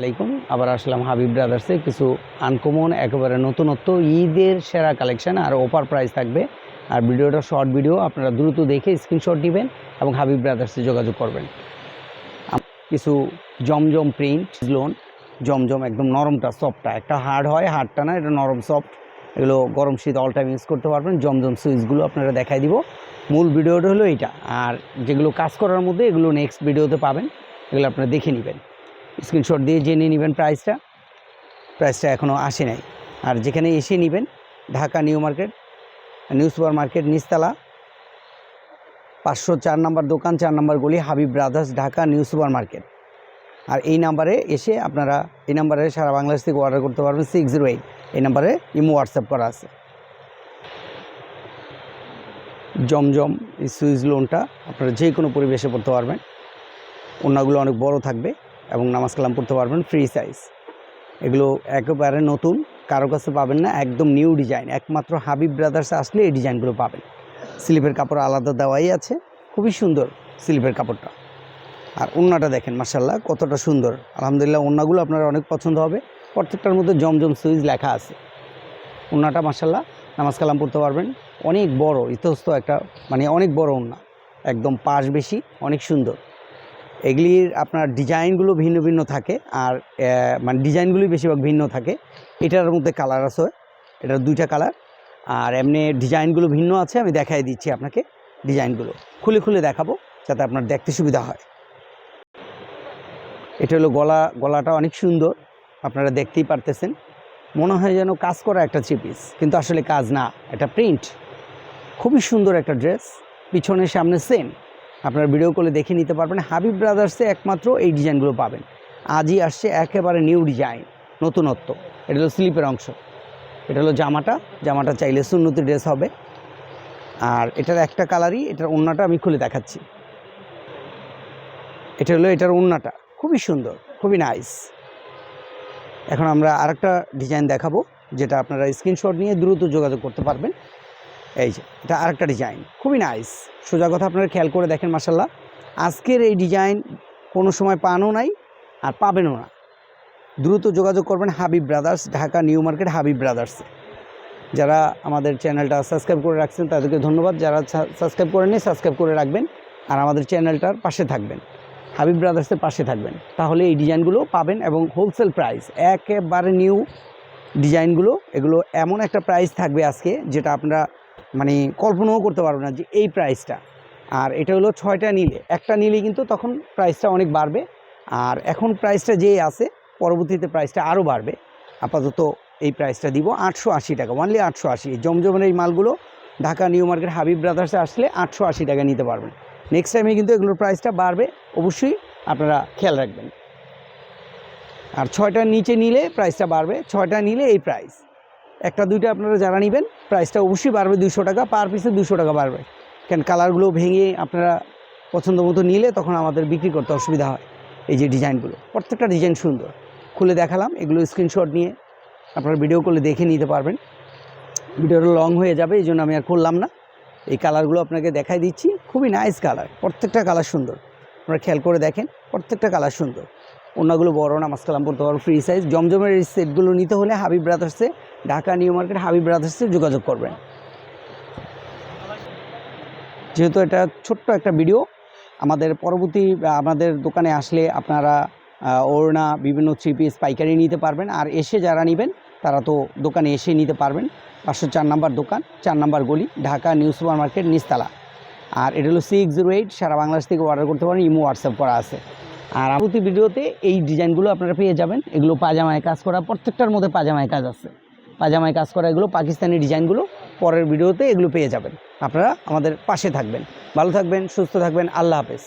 আলাইকুম। আবার আসলাম হাবিব ব্রাদার্সে কিছু আনকমন একেবারে নতুনত্ব, ঈদের সেরা কালেকশন আর অফার প্রাইস থাকবে। আর ভিডিওটা শর্ট ভিডিও আপনারা দ্রুত দেখে স্ক্রিনশট নেবেন এবং হাবিব ব্রাদার্সে যোগাযোগ করবেন। কিছু জমজম প্রিন্ট লোন জমজম একদম নরমটা সফটটা একটা হার্ড হয় হার্ডটা না, এটা নরম সফট এগুলো গরম শীত অল টাইম ইউজ করতে পারবেন। জমজম সুইচগুলো আপনারা দেখাই দিব। মূল ভিডিওটা হলো এইটা। আর যেগুলো কাজ করার মধ্যে, এগুলো নেক্সট ভিডিওতে পাবেন। এগুলো আপনারা দেখে নেবেন। স্ক্রিনশট দিয়ে জেনে নেবেন প্রাইসটা। প্রাইসটা এখনও আসে নাই। আর যেখানে এসে নেবেন, Dhaka new market, new super market নিস্তালা পাঁচশো চার নম্বর দোকান, চার নম্বর গলি, Habib brothers, Dhaka new super market. আর এই নাম্বারে এসে আপনারা এই নাম্বারে সারা বাংলাদেশ থেকে অর্ডার করতে পারবেন সিক্স জিরো এইট এই নাম্বারে ইমো, হোয়াটসঅ্যাপ করা আছে। জমজম এই সুইচ লোনটা আপনারা যে কোনো পরিবেশে পড়তে পারবেন। অন্যগুলো অনেক বড় থাকবে। এবং নামাজ কালাম পড়তে পারবেন ফ্রি সাইজ এগুলো একেবারে নতুন, কারও কাছে পাবেন না, একদম নিউ ডিজাইন একমাত্র হাবিব ব্রাদার্সে আসলে এই ডিজাইনগুলো পাবেন। স্লিপের কাপড় আলাদা দেওয়াই আছে, খুবই সুন্দর স্লিপের কাপড়টা। আর ওন্নাটা দেখেন মার্শাল্লাহ কতটা সুন্দর। আলহামদুলিল্লাহ, ওন্নাগুলো আপনার অনেক পছন্দ হবে। প্রত্যেকটার মধ্যে জমজম সুইচ লেখা আছে। ওন্নাটা মার্শাল্লাহ নামাজ কালাম পড়তে পারবেন। অনেক বড় ইতস্ত একটা মানে অনেক বড় ওন্না। একদম পাশ বেশি, অনেক সুন্দর। এগুলির আপনার ডিজাইনগুলো ভিন্ন ভিন্ন থাকে আর মানে ডিজাইনগুলি বেশিরভাগ ভিন্ন থাকে। এটার মধ্যে কালার আছে, এটার দুইটা কালার। আর এমনি ডিজাইনগুলো ভিন্ন আছে, আমি দেখাই দিচ্ছি আপনাকে ডিজাইনগুলো। খুলে খুলে দেখাবো, যাতে আপনার দেখতে সুবিধা হয়। এটা হলো গলা, গলাটা অনেক সুন্দর, আপনারা দেখতেই পারতেছেন। মনে হয় যেন কাজ করা একটা থ্রি পিস, কিন্তু আসলে কাজ না, এটা প্রিন্ট। খুবই সুন্দর একটা ড্রেস পিছনের সামনে সেম। আপনার ভিডিও কলে দেখে নিতে পারবেন। হাবিব ব্রাদার্সে একমাত্র এই ডিজাইনগুলো পাবেন। আজই আসছে একেবারে নিউ ডিজাইন নতুনত্ব। এটা হলো স্লিপের অংশ। এটা হলো জামাটা। জামাটা চাইলে সুন্নতি ড্রেস হবে। আর এটার একটা কালারই এটার ওন্নাটা আমি খুলে দেখাচ্ছি। এটা হলো এটার ওন্নাটা। খুবই সুন্দর, খুবই নাইস এখন আমরা আরেকটা ডিজাইন দেখাবো, যেটা আপনারা স্ক্রিনশট নিয়ে দ্রুত যোগাযোগ করতে পারবেন। এই যে, এটা আরেকটা ডিজাইন খুবই নাইস সোজা কথা আপনারা খেয়াল করে দেখেন মাসাল্লাহ আজকের এই ডিজাইন কোনো সময় পানও নাই আর পাবেনও না। দ্রুত যোগাযোগ করবেন Habib brothers Dhaka new market Habib ব্রাদার্সে যারা আমাদের চ্যানেলটা সাবস্ক্রাইব করে রাখছেন, তাদেরকে ধন্যবাদ। যারা সাবস্ক্রাইব করেননি সাবস্ক্রাইব করে রাখবেন আর আমাদের চ্যানেলটার পাশে থাকবেন। হাবিব ব্রাদার্সের পাশে থাকবেন। তাহলে এই ডিজাইনগুলো পাবেন এবং হোলসেল প্রাইস একেবারে নিউ ডিজাইনগুলো এগুলো এমন একটা প্রাইস থাকবে আজকে যেটা আপনারা মানে কল্পনাও করতে পারবেন না যে এই প্রাইসটা আর এটা হলো ছয়টা নিলে। একটা নিলে কিন্তু তখন প্রাইসটা অনেক বাড়বে। আর এখন প্রাইসটা যেই আছে, পরবর্তীতে প্রাইসটা আরও বাড়বে। আপাতত এই প্রাইসটা দিব আটশো আশি টাকা ওনলি আটশো আশি। জমজমের এই মালগুলো ঢাকা নিউ মার্কেট হাবিব ব্রাদার্সে আসলে আটশো আশি টাকা নিতে পারবেন। নেক্সট টাইমে কিন্তু এগুলোর প্রাইসটা বাড়বে, অবশ্যই আপনারা খেয়াল রাখবেন। আর ছয়টার নিচে নিলে প্রাইসটা বাড়বে, ছয়টা নিলে এই প্রাইস একটা, দুইটা আপনারা যারা নেবেন প্রাইসটা অবশ্যই বাড়বে দুশো টাকা পার পিসে দুশো টাকা বাড়বে। কেন কালারগুলো ভেঙে আপনারা পছন্দ মতো নিলে তখন আমাদের বিক্রি করতে অসুবিধা হয়, এই যে ডিজাইনগুলো। প্রত্যেকটা ডিজাইন সুন্দর। খুলে দেখালাম, এগুলো স্ক্রিনশট নিয়ে আপনারা ভিডিও করলে দেখে নিতে পারবেন। ভিডিওটা লং হয়ে যাবে, এই জন্য আমি আর করলাম না। এই কালারগুলো আপনাকে দেখাই দিচ্ছি, খুবই নাইস কালার প্রত্যেকটা কালার সুন্দর। আপনারা খেয়াল করে দেখেন, প্রত্যেকটা কালার সুন্দর। অন্যগুলো বড় নামাজ কালাম পড়তে পারব ফ্রি সাইজ জমজমের এই সেটগুলো নিতে হলে হাবিব ব্রাদার্সে ঢাকা নিউ মার্কেট হাবিব ব্রাদার্সে যোগাযোগ করবেন। যেহেতু এটা ছোট্ট একটা ভিডিও আমাদের পরবর্তী, আমাদের দোকানে আসলে আপনারা ওড়না, বিভিন্ন থ্রি পিস পাইকারি নিতে পারবেন। আর এসে যারা নেবেন, তারা তো দোকানে এসে নিতে পারবেন। পাঁচশো চার নাম্বার দোকান, চার নাম্বার গলি, ঢাকা নিউ সুপার মার্কেট নিস্তালা আর এটা হলো সিক্স জিরো এইট সারা বাংলাদেশ থেকে অর্ডার করতে পারেন, ইমো হোয়াটসঅ্যাপ করা আছে। আর প্রতি ভিডিওতে এই ডিজাইনগুলো আপনারা পেয়ে যাবেন। এগুলো পাজামায় কাজ করা, প্রত্যেকটার মধ্যে পাজামায় কাজ আছে। পাজামায় কাজ করা এগুলো পাকিস্তানি ডিজাইনগুলো পরের ভিডিওতে এগুলো পেয়ে যাবেন। আপনারা আমাদের পাশে থাকবেন। ভালো থাকবেন, সুস্থ থাকবেন, আল্লাহ হাফেজ।